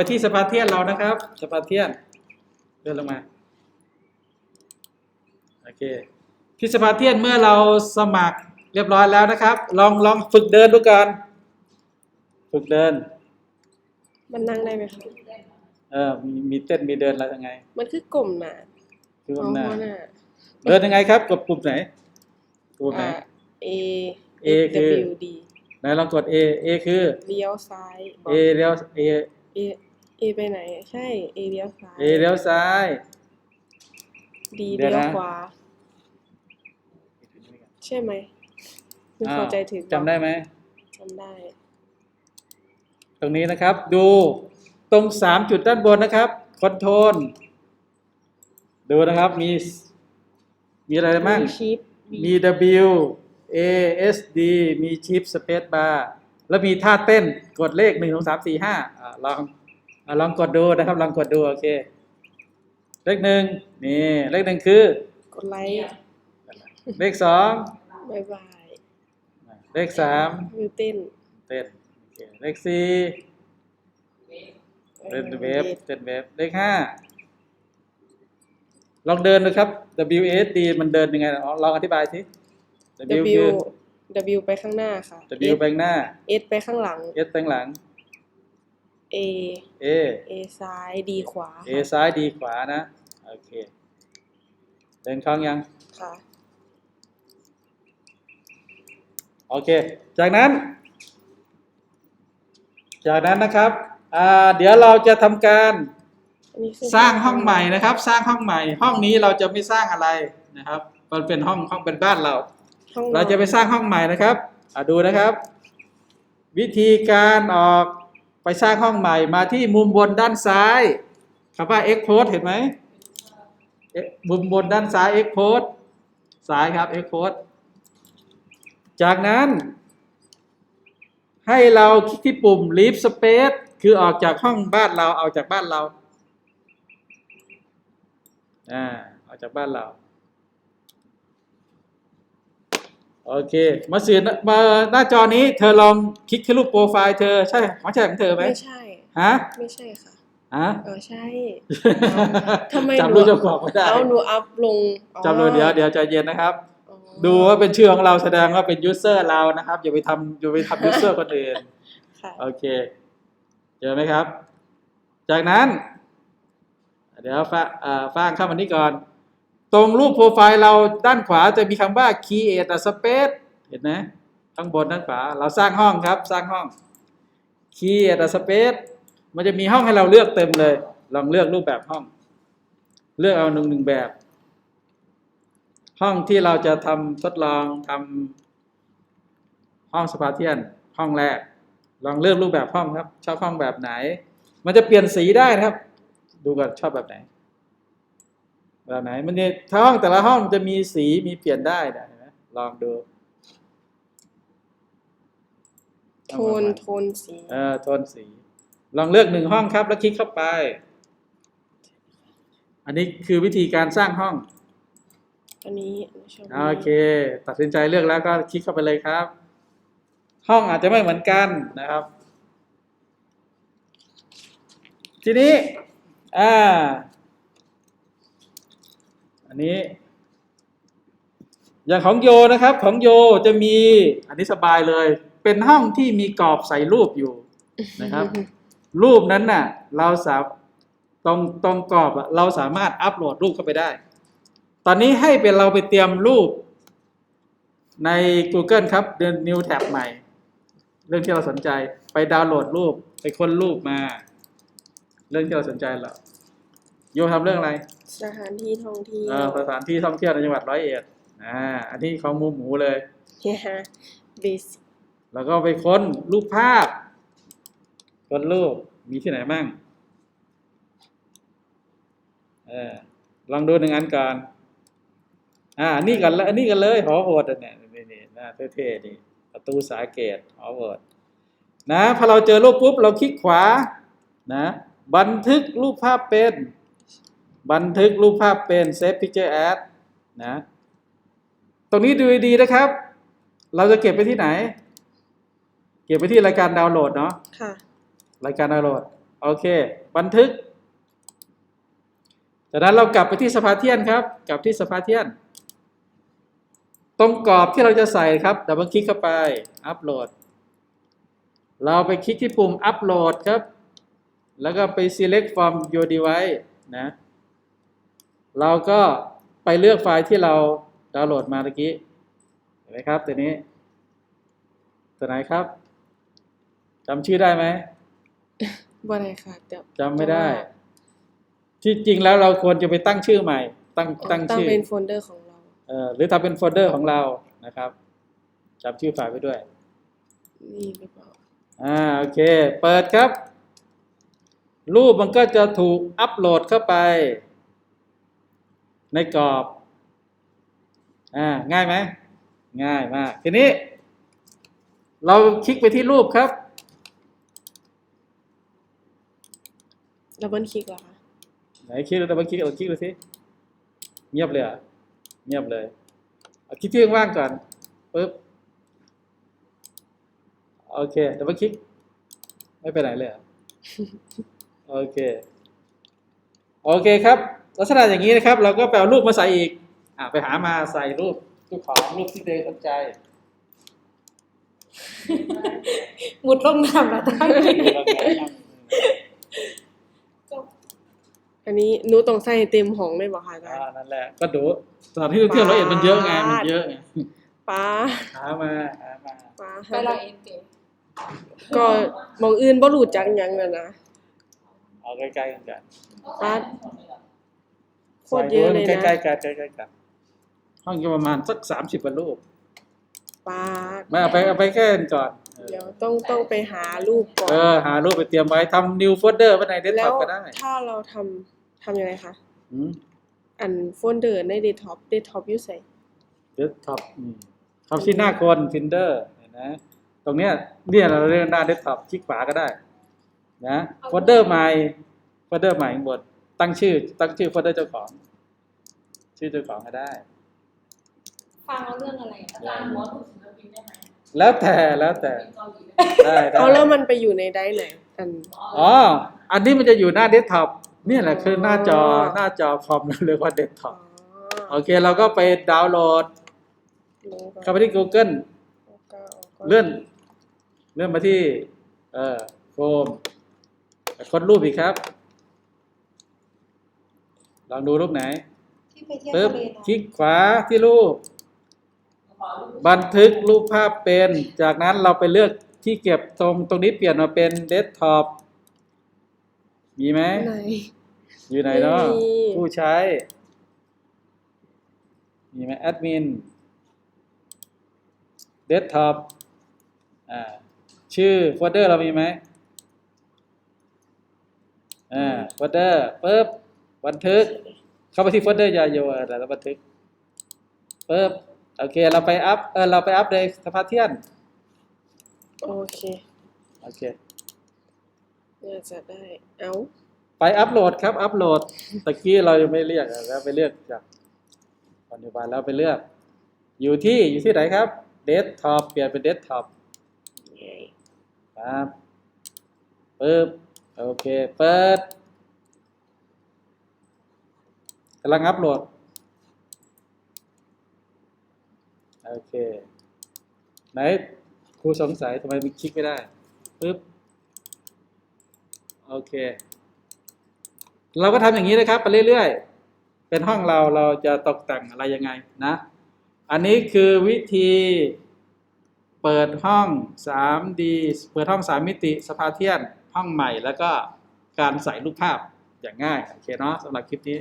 ไปที่สปาเทียนเรานะครับ สปาเทียนเลื่อนลงมาโอเคที่สปาเทียนเมื่อเราสมัครเรียบร้อยแล้วนะครับ ลองลองฝึกเดินดูก่อนฝึกเดิน มันนั่งได้ไหมคะเออมีมีเต้นมีเดินอะไรยังไง มันคือกลมหนาคืออ๋ข้างหน้าอหน้าเดินยังไงครับกดปุ่มไหนกดไหนอ่า A A คือ W D ไหนลองกด A A คือเลี้ยวซ้าย A เลี้ยว A A A ไปไหน ใช่ A เลี้ยวซ้าย A เลี้ยวซ้าย D เดี๋ยวเลี้ยวนะ ขวา ใช่ไหมไม่อ้าวเข้าใจถึงจำได้ไหม จำได้ ตรงนี้นะครับ ดูตรงสามจุดด้านบนนะครับคอนโทรลดูนะครับ มี มีอะไรบ้าง มีชิปมี W A S D มีชิปสเปซบาร์แล้วมีท่าเต้นกดเลขหนึ่งสองสามสี่ห้าลองอะ ลองกดดูนะครับ ลองกดดูโอเค เลขหนึ่งนี่เลขหนึ่งคือกดไลค์เลขสองบายบายเลขสามวิวเต้นเต้นโอเคเลขสี่เต้นเวฟเต้นเวฟเลขห้าลองเดินดูครับ W A S D มันเดินยังไงอ๋อลองอธิบายสิ W W คือ W ไปข้างหน้าค่ะ W ไปข้างหน้า S ไปข้างหลัง S ไปข้างหลัง A A A ซ้าย D ขวา A ซ้าย D ขวานะ โอเค เดินคล่องยัง ค่ะ โอเค จากนั้น จากนั้นนะครับอ่าเดี๋ยวเราจะทำการอันนี้คือสร้างห้องใหม่นะครับ สร้างห้องใหม่ ห้องนี้เราจะไม่สร้างอะไรนะครับ มันเป็นห้องห้องเป็นบ้านเราห้องนอนเราจะไปสร้างห้องใหม่นะครับอะดูนะครับ วิธีการออก ไปสร้างห้องใหม่มาที่มุมบนด้านซ้ายคำว่า export เห็นไหมมุมบนด้านซ้าย export ซ้ายครับ export จากนั้น ให้เราคลิกที่ปุ่ม leave space คือออกจากห้องบ้านเราออกจากบ้านเรา อ่า ออกจากบ้านเรา โอเค มาสื่อมาหน้าจอนี้เธอลองคลิกที่รูปโปรไฟล์เธอใช่ของใช่ของเธอไหมไม่ใช่ ฮะไม่ใช่ค่ะฮะเออใช่ทำไมจำรูปเจ้าของไม่ได้เอาหนูอัพลงอ๋อจำเลยเดี๋ยวเดี๋ยวใจเย็นนะครับอ๋อดูว่าเป็นชื่อของเราแสดงว่าเป็นยูเซอร์เรานะครับอย่าไปทำอย่าไปทำยูเซอร์คนอื่นค่ะโอเคเจอไหมครับ จากนั้น เดี๋ยวฟ้าอ่าฟ้างเข้ามานี้ก่อน ตรงรูปโปรไฟล์เราด้านขวาจะมีคำว่า create a space เห็นไหมข้างบนด้านขวา เราสร้างห้องครับ สร้างห้อง create a space มันจะมีห้องให้เราเลือกเต็มเลย ลองเลือกรูปแบบห้อง เลือกเอาหนึ่งหนึ่งแบบ ห้องที่เราจะทำทดลองทำห้องสปาเทียน ห้องแรก ลองเลือกรูปแบบห้องครับ ชอบห้องแบบไหน มันจะเปลี่ยนสีได้นะครับ ดูก่อนชอบแบบไหน แบบไหน มันจะถ้าห้องแต่ละห้องมันจะมีสีมีเปลี่ยนได้นะเห็นไหมลองดูโทนโทนสีเออโทนสี ลองเลือกหนึ่งห้องครับ แล้วคลิกเข้าไป อันนี้คือวิธีการสร้างห้อง อันนี้ชอบโอเค ตัดสินใจเลือกแล้วก็คลิกเข้าไปเลยครับ ห้องอาจจะไม่เหมือนกันนะครับ ทีนี้ อ่า อันนี้ อย่างของโยนะครับ ของโยจะมี อันนี้สบายเลย เป็นห้องที่มีกรอบใส่รูปอยู่นะครับ รูปนั้นน่ะ เราสามตรงตรงกรอบอะเราสามารถอัปโหลดรูปเข้าไปได้ ตอนนี้ให้เป็นเราไปเตรียมรูปใน Google ครับ เดิน New Tab ใหม่ เรื่องที่เราสนใจไปดาวน์โหลดรูป ไปค้นรูปมา เรื่องที่เราสนใจเรา โยทำเรื่องอะไร สถานที่ท่องเที่ยเอ่อวสถานที่ท่องเที่ยวในจังหวัดร้อยเอ็ดอ่าอันนี้ของหมูหมูเลยเฮียเบสิแล้วก็ไปค้นรูปภาพ ค้นรูปมีที่ไหนบ้างเออลองดูหนึ่งอันก่อนอ่าอันนี่กันแล้วอันนี้กันเลย หอโหดอันเนี่ยนี่นี่หน้าเท่ๆนี่ประตูสาเกตหอโหดนะพอเราเจอรูปปุ๊บ เราคลิกขวา นะ บันทึกรูปภาพเป็น บันทึกรูปภาพเป็น Save Picture As นะ ตรงนี้ดูดีๆนะครับ เราจะเก็บไปที่ไหน เก็บไปที่รายการดาวน์โหลดเนาะค่ะรายการดาวน์โหลด โอเค บันทึก จากนั้นเรากลับไปที่สภาเทียนครับ กลับที่สภาเทียน ตรงกรอบที่เราจะใส่ครับ ดับเบิลคลิกเข้าไป อัปโหลด เราไปคลิกที่ปุ่มอัปโหลดครับ แล้วก็ไป select from your device นะ เราก็ไปเลือกไฟล์ที่เราดาวน์โหลดมาเมื่อกี้เห็นไหมครับตัวนี้ตัวไหนครับจำชื่อได้ไหมบ่ได้ค่ะเดี๋ยวจำไม่ได้ ที่จริงแล้วเราควรจะไปตั้งชื่อใหม่ ตั้งอ๋อตั้งตั้งชื่อเป็นโฟลเดอร์ของเราเอ่อหรือทำเป็นโฟลเดอร์ของเรานะครับจำชื่อไฟล์ไว้ด้วยนี่หรือเปล่าอ่าโอเค เปิดครับ รูปมันก็จะถูกอัปโหลดเข้าไป ในกรอบอ่าง่ายไหมง่ายมากทีนี้ เราคลิกไปที่รูปครับ ดับเบิลคลิกเหรอคะไหนคลิกดูดับเบิลคลิกเราคลิกดูสิเงียบเลยเหรอะเงียบเลยเอาคลิกที่ว่างๆก่อนปึ๊บโอเคดับเบิลคลิกไม่ไปไหนเลยเหรอโอเค โอเคครับ ลักษณะอย่างนี้นะครับ เราก็ไปเอารูปมาใส่อีกอ่าไปหามาใส่รูปเจ้าของรูปที่เดยสนใจมุดลงน้ำแล้วตั้งอันนี้หนูต้องใส่เต็มห้องเลยบ่คะอาจารอ่าย์นั่นแหละก็ดูสถานที่ท่องเที่ยวร้อยเอ็ดมันเยอะไงมันเยอะไงป้าหามาหามาป้าไปเราเอ็นเก๋ก็หมองอื่นบ่รู้จักหยังนั่นนะเอาใกล้ๆกันกั นป้าโคตรเยอะเลยใกนะล้ๆกันใกล้ๆกันห้องก็ประมาณสักสามสิบกว่ารูปป้าไม่เอาไปเอาไปแค่นี้ก่อนเดี๋ยวต้องต้องไปหารูปก่อน เออหารูปไปเตรียมไว้ทำ new folder ไว้ในเดสก์แล้ท็อวปก็ได้ถ้าเราทำทำยังไงคะอืม อันโฟลเดอร์ในเดสก์ท็อปเดสก์ท็อปอยู่ไสเดสก์ท็อปอืมท็อปที่หน้าคน Tinder เห็นนะ ตรงเนี้ยเนี่ยเราเรียกหน้าเดสก์ท็อปคลิกขวาก็ได้ นะโฟลเดอร์ใหม่โฟลเดอร์ใหม่ข้างบน ตั้งชื่อ ตั้งชื่อโฟลเดอร์เจ้าของ ชื่อเจ้าของก็ได้ ฟังเอาเรื่องอะไรอาจารย์หัวถูกศิลปินได้ไหมแล้วแต่แล้วแต่เป็นเกาหลีได้ได้เอาแล้วมันไปอยู่ในได้ไหนอันอ๋ออันนี้มันจะอยู่หน้าเดสก์ท็อปเนี่ยแหละคือหน้าจออ๋อหน้าจอคอมเราเรียกว่าเดสก์ท็อ๋ออปโอเคเราก็ไปดาวน์โหลดเข้าไปที่ Google เลื่อนเลื่อนมาที่เอ่อโฟมค้นรูปอีกครับ ลองดูรูปไหนที่ไปเที่ยวปึ๊บทะเลนะคลิกขวาที่รูป บันทึกรูปภาพเป็น จากนั้นเราไปเลือกที่เก็บตรงตรงนี้เปลี่ยนมาเป็นเดสก์ท็อปมีไหมไหนอยู่ไหนเนาะไม่มีผู้ใช้ มีไหมแอดมินเดสก์ท็อปอ่าชื่อโฟลเดอร์เรามีไหมอ่าโฟลเดอร์ปึ๊บ บันทึก เข้าไปที่โฟลเดอร์ยาโยแต่เราบันทึกปึ๊บโอเค เราไปอัพเออเราไปอัพในสภาเทียน โอเคโอเคน่าจะได้เอาไปอัพโหลดครับ อัพโหลดตะกี้เรายังไม่เรียกอะแล้วไปเลือกจากปัจจุบันแล้วไปเลือก อยู่ที่อยู่ที่ไหนครับเดสก์ท็อปเปลี่ยนเป็นเดสก์ท็อปครับปึ๊บโอเค เปิด กำลังอัพโหลด โอเค ไหนครูสงสัยทำไมมันคลิกไม่ได้ปึ๊บ โอเค เราก็ทำอย่างนี้นะครับ ไปเรื่อยๆ เป็นห้องเราเราจะตกแต่งอะไรยังไงนะ อันนี้คือวิธีเปิดห้อง 3D เปิดห้อง 3 มิติสภาเทียน ห้องใหม่แล้วก็การใส่รูปภาพอย่างง่าย โอเคเนาะสำหรับคลิปนี้